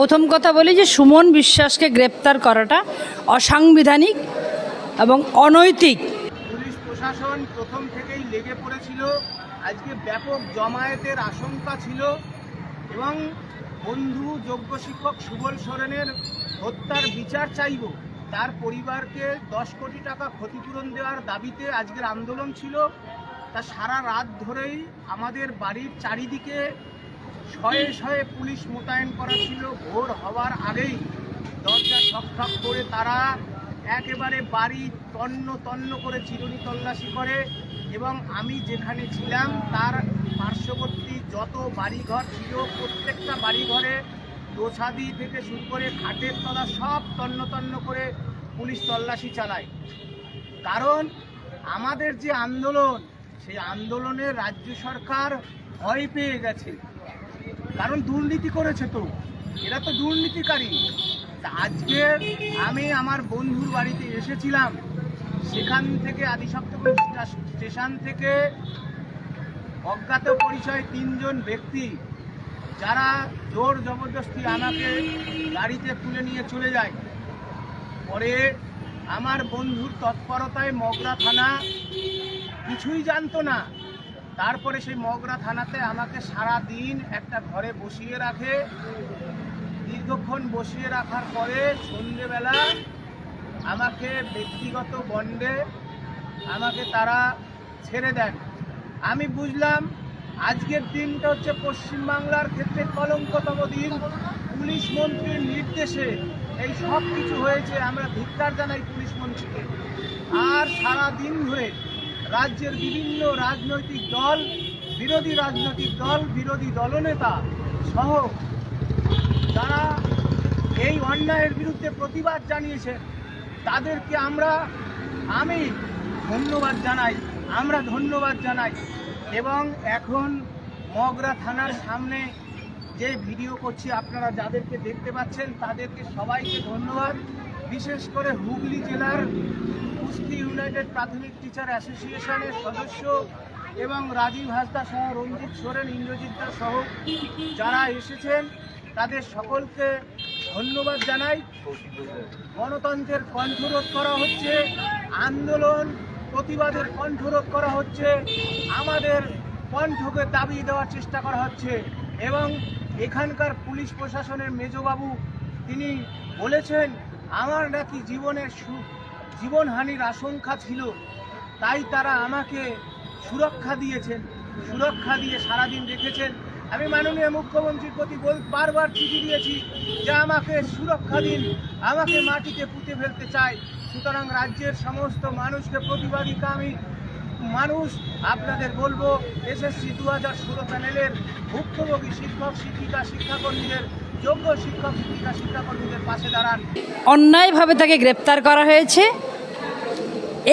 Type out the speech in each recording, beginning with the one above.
প্রথম কথা বলি যে সুমন বিশ্বাসকে গ্রেপ্তার করাটা অসাংবিধানিক এবং অনৈতিক। পুলিশ প্রশাসন প্রথম থেকেই লেগে পড়েছিল। আজকে ব্যাপক জমায়েতের আশঙ্কা ছিল এবং বন্ধু যোগ্য শিক্ষক সুবল সোরেনের হত্যার বিচার চাইব। তার পরিবারকে দশ কোটি টাকা ক্ষতিপূরণ দেওয়ার দাবিতে আজকের আন্দোলন ছিল। তা সারা রাত ধরেই আমাদের বাড়ির চারিদিকে শয়ে শয়ে পুলিশ মোতায়েন করা ছিল। ভোর হওয়ার আগেই দরজা ঠক ঠক করে তারা একেবারে বাড়ি তন্ন তন্ন করে চিরুনি তল্লাশি করে এবং আমি যেখানে ছিলাম তার পার্শ্ববর্তী যত বাড়িঘর ছিল, প্রত্যেকটা বাড়িঘরে দোছাদি থেকে শুরু করে খাটের তলা সব তন্ন তন্ন করে পুলিশ তল্লাশি চালায়। কারণ আমাদের যে আন্দোলন, সেই আন্দোলনে রাজ্য সরকার ভয় পেয়ে গেছে। কারণ দুর্নীতি করেছে তো। এরা তো দুর্নীতিকারী। আজকে আমি আমার বন্ধুর বাড়িতে এসেছিলাম। সেখান থেকে আদি আদিসপ্তমী স্টেশন থেকে অজ্ঞাত পরিচয় তিনজন ব্যক্তি যারা জোর জবরদস্তি আমাকে গাড়িতে তুলে নিয়ে চলে যায়। পরে আমার বন্ধুর তৎপরতায় মগরা থানা কিছুই জানতো না। তারপরে সেই মগরা থানাতে আমাকে সারা দিন একটা ঘরে বসিয়ে রাখে। দীর্ঘক্ষণ বসিয়ে রাখার পরে সন্ধেবেলা আমাকে ব্যক্তিগত বন্ডে আমাকে তারা ছেড়ে দেন। আমি বুঝলাম আজকের দিনটা হচ্ছে পশ্চিমবাংলার ক্ষেত্রে কলঙ্কতম দিন। পুলিশ মন্ত্রীর নির্দেশে এই সব কিছু হয়েছে। আমরা ধিক্কার জানাই পুলিশ মন্ত্রীকে। আর সারা দিন ধরে রাজ্যের বিভিন্ন রাজনৈতিক দল, বিরোধী রাজনৈতিক দল, বিরোধী দলনেতা সহ যারা এই অন্যায়ের বিরুদ্ধে প্রতিবাদ জানিয়েছে তাদেরকে আমরা, আমি ধন্যবাদ জানাই, আমরা ধন্যবাদ জানাই। এবং এখন মগরা থানার সামনে যে ভিডিও করছি, আপনারা যাদেরকে দেখতে পাচ্ছেন, তাদেরকে সবাইকে ধন্যবাদ। বিশেষ করে হুগলি জেলার কুস্তি ইউনাইটেড প্রাথমিক টিচার অ্যাসোসিয়েশনের সদস্য এবং রাজীব হাসদা সহ রঞ্জিত সোরেন, ইন্দ্রজিৎ দাস সহ যারা এসেছেন, তাদের সকলকে ধন্যবাদ জানাই। গণতন্ত্রের কণ্ঠরোধ করা হচ্ছে, আন্দোলন প্রতিবাদের কণ্ঠরোধ করা হচ্ছে, আমাদের কণ্ঠকে দাবি দেওয়ার চেষ্টা করা হচ্ছে এবং এখানকার পুলিশ প্রশাসনের মেজবাবু তিনি বলেছেন আমার নাকি জীবনের জীবনহানির আশঙ্কা ছিল। তাই তারা আমাকে সুরক্ষা দিয়েছেন, সুরক্ষা দিয়ে সারাদিন রেখেছেন। আমি মাননীয় মুখ্যমন্ত্রীর প্রতি বারবার চিঠি দিয়েছি যে আমাকে সুরক্ষা দিন, আমাকে মাটিতে পুঁতে ফেলতে চাই। সুতরাং রাজ্যের সমস্ত মানুষকে প্রতিবাদীকে আমি মানুষ আপনাদের বলব, এসএসসি দু হাজার ষোলো প্যানেলের ভুক্তভোগী শিক্ষক, শিক্ষিকা, শিক্ষাকর্মীদের যোগ্য শিক্ষক, শিক্ষিকা, শিক্ষাকর্মীদের পাশে দাঁড়ান। অন্যায়ভাবে তাকে গ্রেপ্তার করা হয়েছে।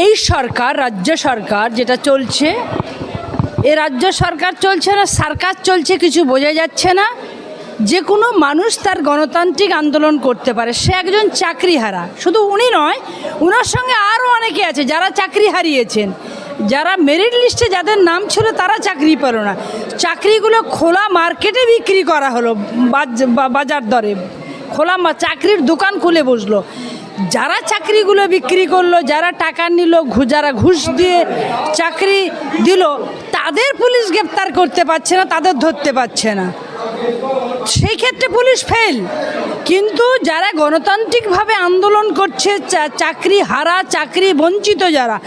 এই সরকার, রাজ্য সরকার যেটা চলছে, এ রাজ্য সরকার চলছে না, সার্কাস চলছে কিছু বোঝা যাচ্ছে না। যে কোনো মানুষ তার গণতান্ত্রিক আন্দোলন করতে পারে। সে একজন চাকরিহারা। শুধু উনি নয়, উনার সঙ্গে আরও অনেকে আছে যারা চাকরি হারিয়েছেন। যারা মেরিট লিস্টে যাদের নাম ছিল তারা চাকরি পেল না। চাকরিগুলো খোলা মার্কেটে বিক্রি করা হলো বাজার দরে। খোলা চাকরির দোকান খুলে বসল। যারা চাকরিগুলো বিক্রি করল, যারা টাকা নিল যারা ঘুষ দিয়ে চাকরি দিল, তাদের পুলিশ গ্রেপ্তার করতে পারছে না, তাদের ধরতে পারছে না। সেই ক্ষেত্রে পুলিশ ফেল কিন্তু যারা গণতান্ত্রিকভাবে আন্দোলন করছে চাকরি হারা, চাকরি বঞ্চিত যারা,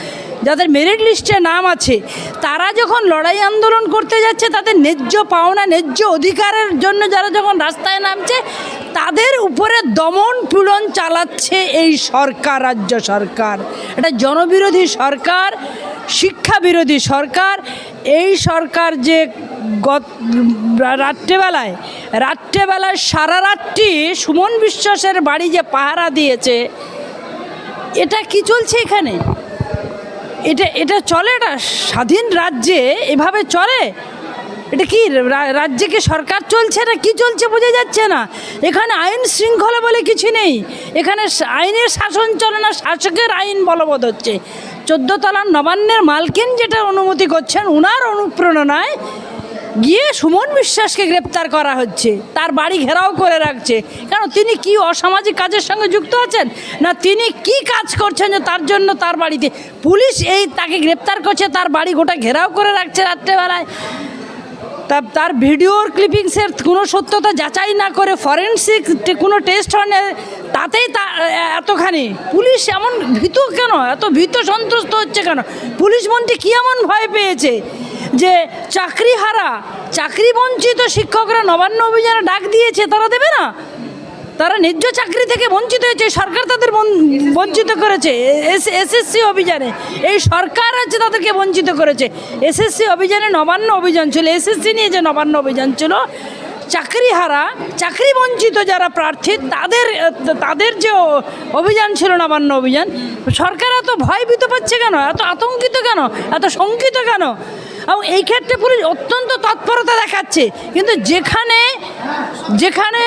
যাদের মেরিট লিস্টে নাম আছে, তারা যখন লড়াই আন্দোলন করতে যাচ্ছে, তাদের ন্যায্য পাওনা, ন্যায্য অধিকারের জন্য যারা যখন রাস্তায় নামছে, তাদের উপরে দমন পীড়ন চালাচ্ছে এই সরকার, রাজ্য সরকার। এটা জনবিরোধী সরকার শিক্ষা বিরোধী সরকার, এই সরকার যে গত রাত্রেবেলায় রাত্রেবেলায় সারা রাত্রি সুমন বিশ্বাসের বাড়ি যে পাহারা দিয়েছে, এটা কি চলছে এখানে? এটা এটা চলে এটা স্বাধীন রাজ্যে এভাবে চলে? এটা কি রাজ্যে কি সরকার চলছে? না কি চলছে বোঝা যাচ্ছে না। এখানে আইন শৃঙ্খলা বলে কিছু নেই। এখানে আইনের শাসন চলে না, শাসকের আইন বলবৎ হচ্ছে। চোদ্দ তলার নবান্নের মালকিন যেটা অনুমতি করছেন, উনার অনুপ্রেরণায় গিয়ে সুমন বিশ্বাসকে গ্রেপ্তার করা হচ্ছে। তার বাড়ি ঘেরাও করে রাখছে। কারণ তিনি কি অসামাজিক কাজের সঙ্গে যুক্ত আছেন? না, তিনি কি কাজ করছেন যে তার জন্য তার বাড়িতে? পুলিশ এই তাকে গ্রেপ্তার করছে, তার বাড়ি গোটা ঘেরাও করে রাখছে রাত্রেবেলায়। তা, তার ভিডিওর ক্লিপিংসের কোনো সত্যতা যাচাই না করে ফরেন্সিক কোনো টেস্ট না তাতেই তা এতখানি। পুলিশ এমন ভীত কেন? এত ভীত সন্ত্রস্ত হচ্ছে কেন? পুলিশ মন্ত্রী কী এমন ভয় পেয়েছে যে চাকরি হারা চাকরি বঞ্চিত শিক্ষকরা নবান্ন অভিযানে ডাক দিয়েছে, তারা দেবে না? তারা ন্যায্য চাকরি থেকে বঞ্চিত হয়েছে, সরকার তাদের বঞ্চিত করেছে এসএসসি অভিযানে। এই সরকার হচ্ছে তাদেরকে বঞ্চিত করেছে। এসএসসি অভিযানে নবান্ন অভিযান ছিল, এসএসসি নিয়ে যে নবান্ন অভিযান ছিল চাকরি হারা চাকরি বঞ্চিত যারা প্রার্থী, তাদের তাদের যে অভিযান ছিল নবান্ন অভিযান, সরকার এত ভয় ভীত পাচ্ছে কেন? এত আতঙ্কিত কেন? এত শঙ্কিত কেন? এবং এই ক্ষেত্রে পুলিশ অত্যন্ত তৎপরতা দেখাচ্ছে। কিন্তু যেখানে যেখানে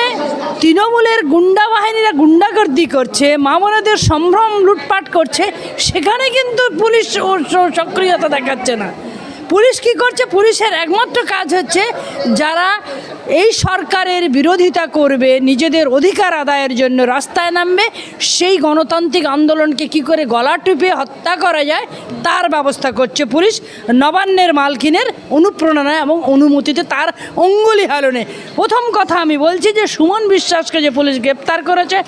তৃণমূলের গুন্ডা বাহিনীরা গুন্ডাগর্দি করছে, মামলাদের সম্ভ্রম লুটপাট করছে, সেখানে কিন্তু পুলিশ সক্রিয়তা দেখাচ্ছে না। পুলিশ কি করছে? পুলিশের একমাত্র কাজ হচ্ছে যারা এই সরকারের বিরোধিতা করবে, নিজেদের অধিকার আদায়ের জন্য রাস্তায় নামবে, সেই গণতান্ত্রিক আন্দোলনকে কি করে গলা টিপে হত্যা করা যায়, তার ব্যবস্থা করছে পুলিশ। নবান্নের মালকিনের অনুপ্রেরণা এবং অনুমতিতে তার অঙ্গুলি হালনে। প্রথম কথা আমি বলছি যে সুমন বিশ্বাসকে যে পুলিশ গ্রেপ্তার করেছে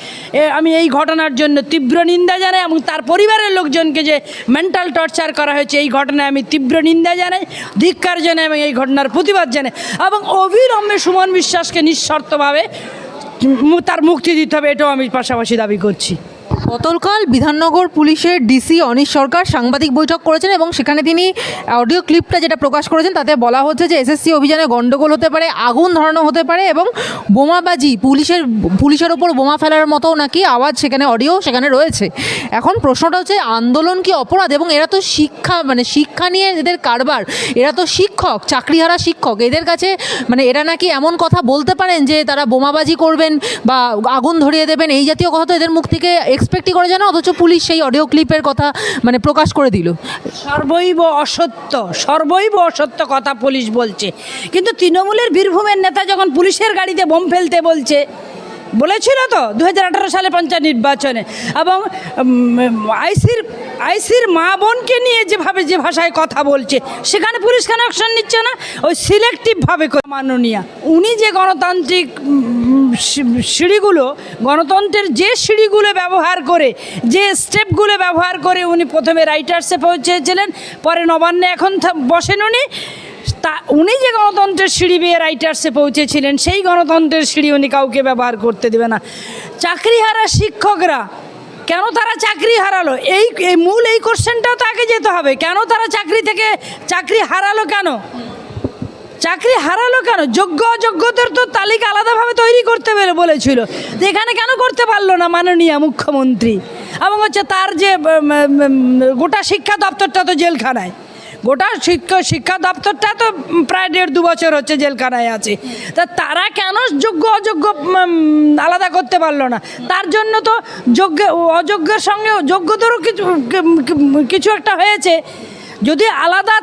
আমি এই ঘটনার জন্য তীব্র নিন্দা জানাই এবং তার পরিবারের লোকজনকে যে মেন্টাল টর্চার করা হয়েছে, এই ঘটনায় আমি তীব্র নিন্দা জানাই। ধিক্কার জানাই এবং এই ঘটনার প্রতিবাদ জানাই এবং অবিলম্বে সুমন বিশ্বাসকে নিঃশর্তভাবে তার মুক্তি দিতে হবে, এটাও আমি পাশাপাশি দাবি করছি। গতকাল বিধাননগর পুলিশের ডিসি অনিশ সরকার সাংবাদিক বৈঠক করেছেন এবং সেখানে তিনি অডিও ক্লিপটা যেটা প্রকাশ করেছেন তাতে বলা হচ্ছে যে এসএসসি অভিযানে গণ্ডগোল হতে পারে, আগুন ধরানো হতে পারে এবং বোমাবাজি, পুলিশের পুলিশের ওপর বোমা ফেলার মতো নাকি আওয়াজ সেখানে অডিও সেখানে রয়েছে। এখন প্রশ্নটা হচ্ছে, আন্দোলন কি অপরাধ? এবং এরা তো শিক্ষা মানে শিক্ষা নিয়ে এদের কারবার, এরা তো শিক্ষক, চাকরিহারা শিক্ষক, এদের কাছে মানে এরা নাকি এমন কথা বলতে পারেন যে তারা বোমাবাজি করবেন বা আগুন ধরিয়ে দেবেন, এই জাতীয় কথা তো এদের মুখ থেকে এক্সপেক্টই করে যায় না অথচ পুলিশ সেই অডিও ক্লিপের কথা মানে প্রকাশ করে দিল। সর্বৈব অসত্য সর্বৈব অসত্য কথা পুলিশ বলছে। কিন্তু তৃণমূলের বীরভূমের নেতা যখন পুলিশের গাড়িতে বোম ফেলতে বলছে, বলেছিল তো দু হাজার আঠারো সালে পঞ্চায়েত নির্বাচনে। এবং আইসির আইসির মা বোনকে নিয়ে যেভাবে যে ভাষায় কথা বলছে, সেখানে পুলিশ কেন অ্যাকশন নিচ্ছে না। ওই সিলেক্টিভভাবে মাননীয়া, উনি যে গণতান্ত্রিক সিঁড়িগুলো, গণতন্ত্রের যে সিঁড়িগুলো ব্যবহার করে, যে স্টেপগুলো ব্যবহার করে উনি প্রথমে রাইটার্সে পৌঁছেছিলেন, পরে নবান্নে এখন বসেন উনি। তা, উনি যে গণতন্ত্রের সিঁড়ি বেয়ে রাইটার্সে পৌঁছেছিলেন, সেই গণতন্ত্রের সিঁড়ি উনি কাউকে ব্যবহার করতে দেবে না। চাকরিহারা শিক্ষকরা, কেন তারা চাকরি হারালো? এই মূল এই কোশ্চেনটাও তাকে যেতে হবে। কেন তারা চাকরি থেকে চাকরি হারালো কেন? চাকরি হারালো কেন? যোগ্য অযোগ্যদের তো তালিকা আলাদাভাবে তৈরি করতে বলে বলেছিল। এখানে কেন করতে পারল না মাননীয় মুখ্যমন্ত্রী? এবং হচ্ছে তার যে গোটা শিক্ষা দপ্তরটা তো জেলখানায়। গোটা শিক্ষা শিক্ষা দপ্তরটা তো প্রায় দেড় দু বছর হচ্ছে জেলখানায় আছে। তা তারা কেন যোগ্য অযোগ্য আলাদা করতে পারল না? তার জন্য তো যোগ্য, অযোগ্যের সঙ্গে যোগ্যদেরও কিছু কিছু একটা হয়েছে। যদি আলাদা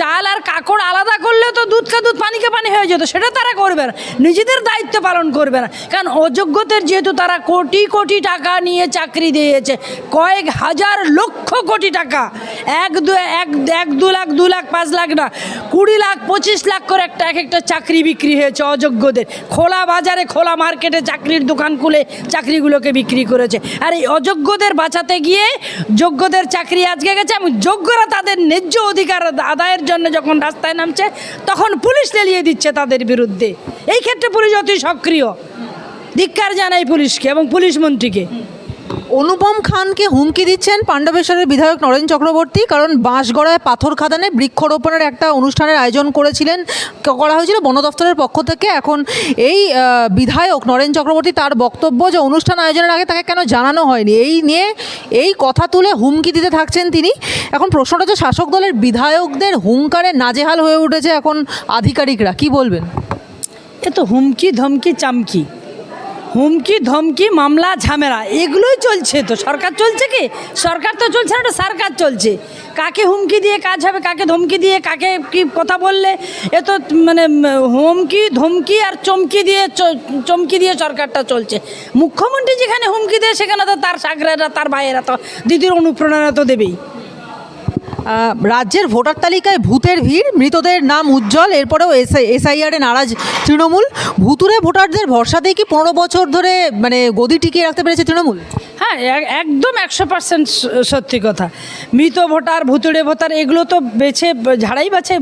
চাল আর কাকড় আলাদা করলে তো দুধ কা দুধ পানিকে পানি হয়ে যেত, সেটা তারা করবে না। নিজেদের দায়িত্ব পালন করবে না। কারণ অযোগ্যদের যেহেতু তারা কোটি কোটি টাকা নিয়ে চাকরি দিয়েছে, কয়েক হাজার লক্ষ কোটি টাকা। এক দু, এক এক দু লাখ দু লাখ, পাঁচ লাখ না, কুড়ি লাখ, পঁচিশ লাখ করে একটা এক একটা চাকরি বিক্রি হয়েছে অযোগ্যদের। খোলা বাজারে, খোলা মার্কেটে চাকরির দোকান খুলে চাকরিগুলোকে বিক্রি করেছে। আর এই অযোগ্যদের বাঁচাতে গিয়ে যোগ্যদের চাকরি আজকে গেছে, এবং যোগ্যরা তাদের ন্যায্য অধিকার আদায়ের জন্য যখন রাস্তায় নামছে, তখন পুলিশ লেলিয়ে দিচ্ছে তাদের বিরুদ্ধে। এই ক্ষেত্রে পুলিশ অতি সক্রিয়। ধিক্ষার জানাই পুলিশকে এবং পুলিশ মন্ত্রীকে। অনুপম খানকে হুমকি দিচ্ছেন পাণ্ডবেশ্বরের বিধায়ক নরেন চক্রবর্তী, কারণ বাঁশগড়ায় পাথর খাদানে বৃক্ষরোপণের একটা অনুষ্ঠানের আয়োজন করেছিলেন করা হয়েছিল বন দপ্তরের পক্ষ থেকে। এখন এই বিধায়ক নরেন চক্রবর্তী তার বক্তব্য যে অনুষ্ঠান আয়োজনের আগে তাকে কেন জানানো হয়নি, এই নিয়ে, এই কথা তুলে হুমকি দিতে থাকছেন তিনি। এখন প্রশ্নটা হচ্ছে শাসক দলের বিধায়কদের হুঙ্কারে নাজেহাল হয়ে উঠেছে এখন আধিকারিকরা, কি বলবেন? এ তো হুমকি ধমকি চামকি। হুমকি ধমকি মামলা ঝামেলা, এগুলোই চলছে তো। সরকার চলছে কি? সরকার তো চলছে না সরকার চলছে। কাকে হুমকি দিয়ে কাজ হবে, কাকে ধমকি দিয়ে, কাকে কি কথা বললে? এ তো মানে হুমকি, ধমকি আর চমকি দিয়ে চমকি দিয়ে সরকারটা চলছে। মুখ্যমন্ত্রী যেখানে হুমকি দেয়, সেখানে তো তার সাগরেরা, তার ভাইয়েরা তো, দিদির অনুপ্রেরণা তো দেবেই। রাজ্যের ভোটার তালিকায় ভূতের ভিড়, মৃতদের নাম উজ্জ্বল, এরপরেও এসআইআরে নারাজ তৃণমূল। ভুতুরে ভোটারদের ভরসাতেই কি পনেরো বছর ধরে মানে গদি টিকিয়ে রাখতে পেরেছে তৃণমূল? হ্যাঁ একদম একশো পার্সেন্ট সত্যি কথা। মৃত ভোটার, ভুতুড়ে ভোটার, এগুলো তো বেছে, ঝাড়াই বাছে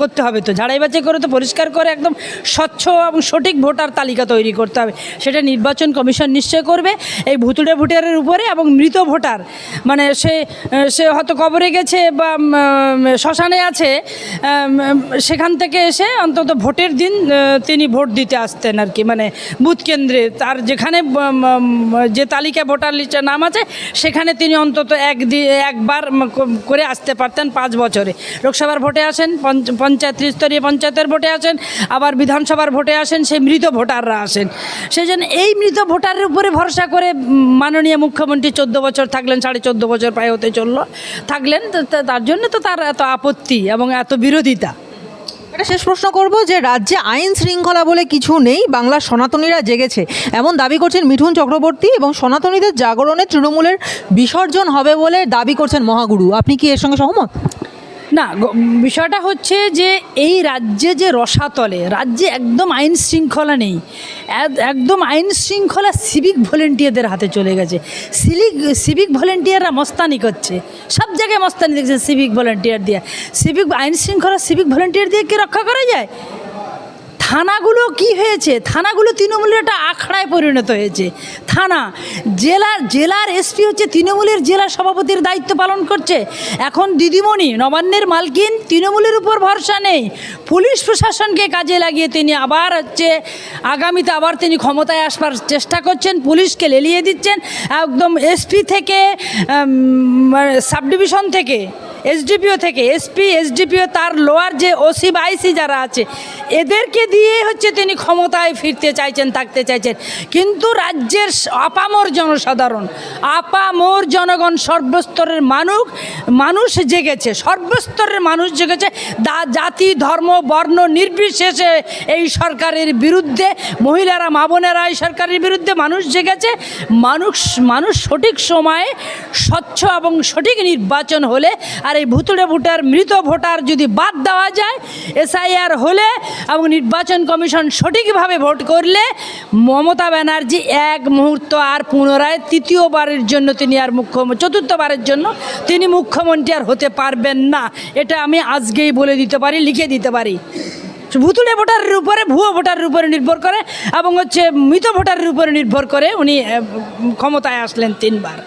করতে হবে তো। ঝাড়াই বাছে করে তো পরিষ্কার করে একদম স্বচ্ছ এবং সঠিক ভোটার তালিকা তৈরি করতে হবে। সেটা নির্বাচন কমিশন নিশ্চয় করবে এই ভুতুড়ে ভোটারের উপরে এবং মৃত ভোটার। মানে সে সে হয়তো কবরে গেছে বা শ্মশানে আছে সেখান থেকে এসে অন্তত ভোটের দিন তিনি ভোট দিতে আসতেন আর কি। মানে বুথ কেন্দ্রে, তার যেখানে যে তালিকা ভোটার লিস্টে নাম আছে, সেখানে তিনি অন্তত এক একবার করে আসতে পারতেন পাঁচ বছরে। লোকসভার ভোটে আসেন পঞ্চায়েত ত্রিস্তরীয় পঞ্চায়েতের ভোটে আসেন, আবার বিধানসভার ভোটে আসেন, সেই মৃত ভোটাররা আসেন। সেই জন্য এই মৃত ভোটারের উপরে ভরসা করে মাননীয় মুখ্যমন্ত্রী চোদ্দ বছর থাকলেন, সাড়ে চোদ্দ বছর প্রায় হতে চলল। থাকলেন তার জন্য তো তার এত আপত্তি এবং এত বিরোধিতা। এটা শেষ প্রশ্ন করব যে, রাজ্যে আইন শৃঙ্খলা বলে কিছু নেই, বাংলার সনাতনীরা জেগেছে। এমন দাবি করছেন মিঠুন চক্রবর্তী এবং সনাতনীদের জাগরণে তৃণমূলের বিসর্জন হবে বলে দাবি করছেন মহাগুরু। আপনি কি এর সঙ্গে সহমত? না বিষয়টা হচ্ছে যে এই রাজ্যে যে রসাতলে রাজ্যে একদম আইন শৃঙ্খলা নেই একদম আইন শৃঙ্খলা সিভিক ভলেন্টিয়ারদের হাতে চলে গেছে। সিভিক সিভিক ভলেন্টিয়াররা মস্তানি করছে সব জায়গায় মস্তানি দেখছে সিভিক ভলেন্টিয়ার দিয়ে সিভিক আইন শৃঙ্খলা সিভিক ভলেন্টিয়ার দিয়ে কি রক্ষা করা যায়? থানাগুলো কি হয়েছে? থানাগুলো তৃণমূলের একটা আখড়ায় পরিণত হয়েছে। থানা জেলার জেলার এসপি হচ্ছে তৃণমূলের জেলা সভাপতির দায়িত্ব পালন করছে। এখন দিদিমণি, নবান্নের মালকিন, তৃণমূলের উপর ভরসা নেই। পুলিশ প্রশাসনকে কাজে লাগিয়ে তিনি আবার হচ্ছে, আগামীতে আবার তিনি ক্ষমতায় আসবার চেষ্টা করছেন। পুলিশকে লেলিয়ে দিচ্ছেন। একদম এসপি থেকে সাব ডিভিশন থেকে। এসডিপিও থেকে এসপি এসডিপিও তার লোয়ার যে ওসি বা আইসি যারা আছে, এদেরকে দিয়ে হচ্ছে তিনি ক্ষমতায় ফিরতে চাইছেন, থাকতে চাইছেন। কিন্তু রাজ্যের আপামর জনসাধারণ, আপামর জনগণ সর্বস্তরের মানুষ মানুষ জেগেছে, সর্বস্তরের মানুষ জেগেছে। দা- জাতি, ধর্ম, বর্ণ নির্বিশেষে এই সরকারের বিরুদ্ধে, মহিলারা, মা বোনেরা এই সরকারের বিরুদ্ধে মানুষ জেগেছে। মানুষ মানুষ সঠিক সময়ে, স্বচ্ছ এবং সঠিক নির্বাচন হলে আর এই ভুতুড়ে ভোটার, মৃত ভোটার যদি বাদ দেওয়া যায়, এসআইআর হলে এবং নির্বাচন কমিশন সঠিকভাবে ভোট করলে মমতা ব্যানার্জি এক মুহূর্ত আর পুনরায় তৃতীয়বারের জন্য তিনি আর মুখ্য চতুর্থবারের জন্য তিনি মুখ্যমন্ত্রী আর হতে পারবেন না। এটা আমি আজকেই বলে দিতে পারি, লিখে দিতে পারি। ভুতুড়ে ভোটারের উপরে, ভুয়ো ভোটারের উপরে নির্ভর করে এবং হচ্ছে মৃত ভোটারের উপরে নির্ভর করে উনি ক্ষমতায় আসলেন তিনবার।